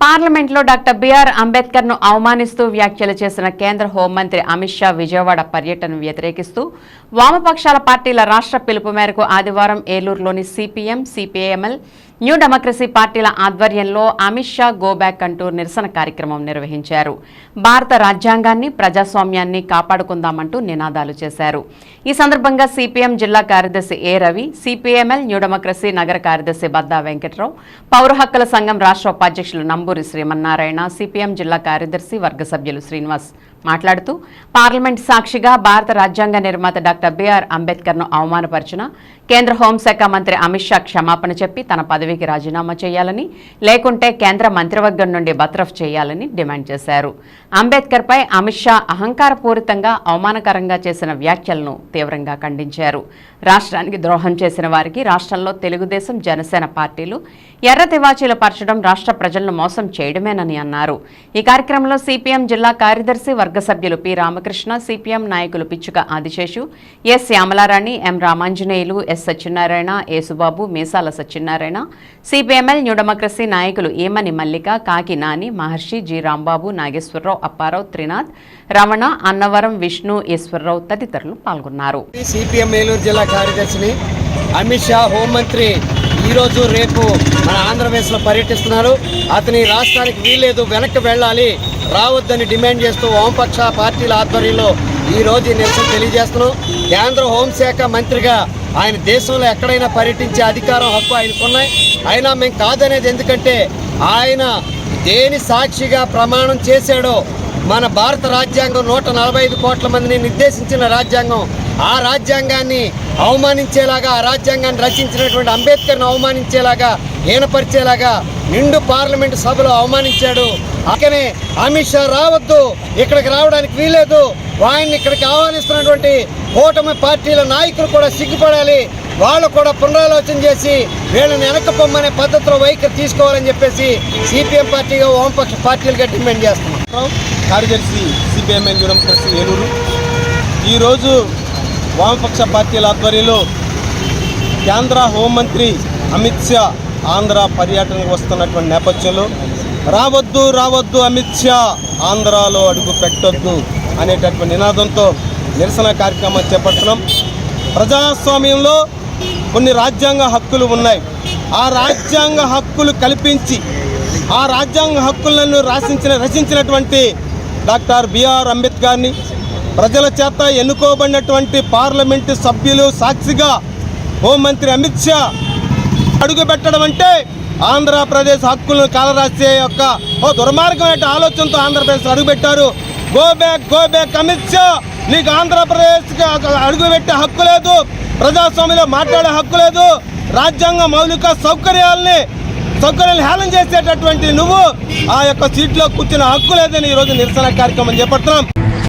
పార్లమెంట్లో doctor BR అంబేద్కర్ను అవమానిస్తూ వ్యాఖ్యలు చేసిన కేంద్ర హోంమంత్రి అమిత్ షా విజయవాడ పర్యటనను వ్యతిరేకిస్తూ వామపక్షాల పార్టీల రాష్ట్ర పిలుపు మేరకు ఆదివారం ఏలూరులోని CPM CPI ML new democracy పార్టీల ఆధ్వర్యంలో అమిత్ షా గో బ్యాక్ అంటూ నిరసన కార్యక్రమం నిర్వహించారు. భారత రాజ్యాంగాన్ని ప్రజాస్వామ్యాన్ని కాపాడుకుందామంటూ నినాదాలు చేశారు. ఈ సందర్భంగా సిపిఎం జిల్లా కార్యదర్శి A Ravi CPML new democracy నగర కార్యదర్శి బద్దా వెంకట్రావు పౌర హక్కుల సంఘం రాష్ట్ర ఉపాధ్యక్షులు నంబూరి శ్రీమన్నారాయణ సిపిఎం జిల్లా కార్యదర్శి వర్గ సభ్యులు శ్రీనివాస్ మాట్లాడుతూ పార్లమెంట్ సాక్షిగా భారత రాజ్యాంగ నిర్మాత డాక్టర్ బిఆర్ అంబేద్కర్ను అవమానపరిచిన కేంద్ర హోంశాఖ మంత్రి అమిత్ షా క్షమాపణ చెప్పి తన పదవికి రాజీనామా చేయాలని లేకుంటే కేంద్ర మంత్రివర్గం నుండి బత్రఫ్ చేయాలని డిమాండ్ చేశారు. అంబేద్కర్ పై అమిత్ షా అహంకారపూరితంగా అవమానకరంగా చేసిన వ్యాఖ్యలను తీవ్రంగా ఖండించారు. రాష్ట్రానికి ద్రోహం చేసిన వారికి రాష్ట్రంలో తెలుగుదేశం జనసేన పార్టీలు ఎర్ర తివాచీలు పరచడం రాష్ట్ర ప్రజలను మోసం చేయడమేనని అన్నారు. ఈ కార్యక్రమంలో సిపిఎం జిల్లా కార్యదర్శి వర్గ సభ్యులు పి రామకృష్ణ సిపిఎం నాయకులు Pichhuka Adiseshu S Shyamalarani M Ramanjaneyulu S Satyanarayana Yesubabu Meesala Satyanarayana CPML new democracy నాయకులు ఏమని మల్లిక కాకి నాని మహర్షి జి రాంబాబు నాగేశ్వరరావు అప్పారావు త్రినాథ్ రమణ అన్నవరం విష్ణు ఈశ్వరరావు తదితరులు పాల్గొన్నారు. సిపిఎం జిల్లా కార్యదర్శిని అమిత్ షా హోంమంత్రి ఈరోజు రేపు మన ఆంధ్రప్రదేశ్లో పర్యటిస్తున్నారు. అతని రాష్ట్రానికి వీల్లేదు వెనక్కి వెళ్ళాలి రావద్దని డిమాండ్ చేస్తూ వామపక్ష పార్టీల ఆధ్వర్యంలో ఈరోజు ఈ నిరసన తెలియజేస్తున్నాం. కేంద్ర హోంశాఖ మంత్రిగా ఆయన దేశంలో ఎక్కడైనా పర్యటించే అధికారం హక్కు ఆయనకున్నాయి అయినా మేము కాదనేది ఎందుకంటే ఆయన దేని సాక్షిగా ప్రమాణం చేశాడో మన భారత రాజ్యాంగం నూట నలభై ఐదు కోట్ల మందిని నిర్దేశించిన రాజ్యాంగం ఆ రాజ్యాంగాన్ని అవమానించేలాగా ఆ రాజ్యాంగాన్ని రచించినటువంటి అంబేద్కర్ని అవమానించేలాగా ఈనపరిచేలాగా నిండు పార్లమెంటు సభలో అవమానించాడు. అక్కనే అమిత్ షా రావద్దు ఇక్కడికి రావడానికి వీలేదు ఆయన్ని ఇక్కడికి ఆహ్వానిస్తున్నటువంటి కూటమి పార్టీల నాయకులు కూడా సిగ్గుపడాలి. వాళ్ళు కూడా పునరాలోచన చేసి వీళ్ళని వెనకపోమ్మనే పద్ధతిలో వైఖరి తీసుకోవాలని చెప్పేసి సిపిఎం పార్టీగా వామపక్ష పార్టీలుగా డిమాండ్ చేస్తున్నాం. కార్యదర్శి సిపిఎంఎన్ డెమోక్రసీ ఏలూరు. ఈరోజు వామపక్ష పార్టీల ఆధ్వర్యంలో కేంద్ర హోంమంత్రి అమిత్ షా ఆంధ్ర పర్యటనకు వస్తున్నటువంటి నేపథ్యంలో రావద్దు రావద్దు అమిత్ షా ఆంధ్రాలో అడుగు పెట్టొద్దు అనేటటువంటి నినాదంతో నిరసన కార్యక్రమం చేపడుతున్నాం. ప్రజాస్వామ్యంలో కొన్ని రాజ్యాంగ హక్కులు ఉన్నాయి. ఆ రాజ్యాంగ హక్కులు కల్పించి ఆ రాజ్యాంగ హక్కులను రాసించిన రచించినటువంటి డాక్టర్ బిఆర్ అంబేద్కర్ని ప్రజల చేత ఎన్నుకోబడినటువంటి పార్లమెంటు సభ్యులు సాక్షిగా హోంమంత్రి అమిత్ షా అడుగు పెట్టడం అంటే ఆంధ్రప్రదేశ్ హక్కులను కాలరాసే యొక్క ఓ దుర్మార్గమైన ఆలోచనతో ఆంధ్రప్రదేశ్ అడుగుపెట్టారు. Go back go back Amit Shah! నీకు ఆంధ్రప్రదేశ్కి అడుగుపెట్టే హక్కు లేదు. ప్రజాస్వామ్యంలో మాట్లాడే హక్కు లేదు. రాజ్యాంగ మౌలిక సౌకర్యాలని సౌకర్యాలు హేళన చేసేటటువంటి నువ్వు ఆ యొక్క సీట్లో కూర్చున్న హక్కు లేదని ఈరోజు నిరసన కార్యక్రమం చేపడుతున్నాం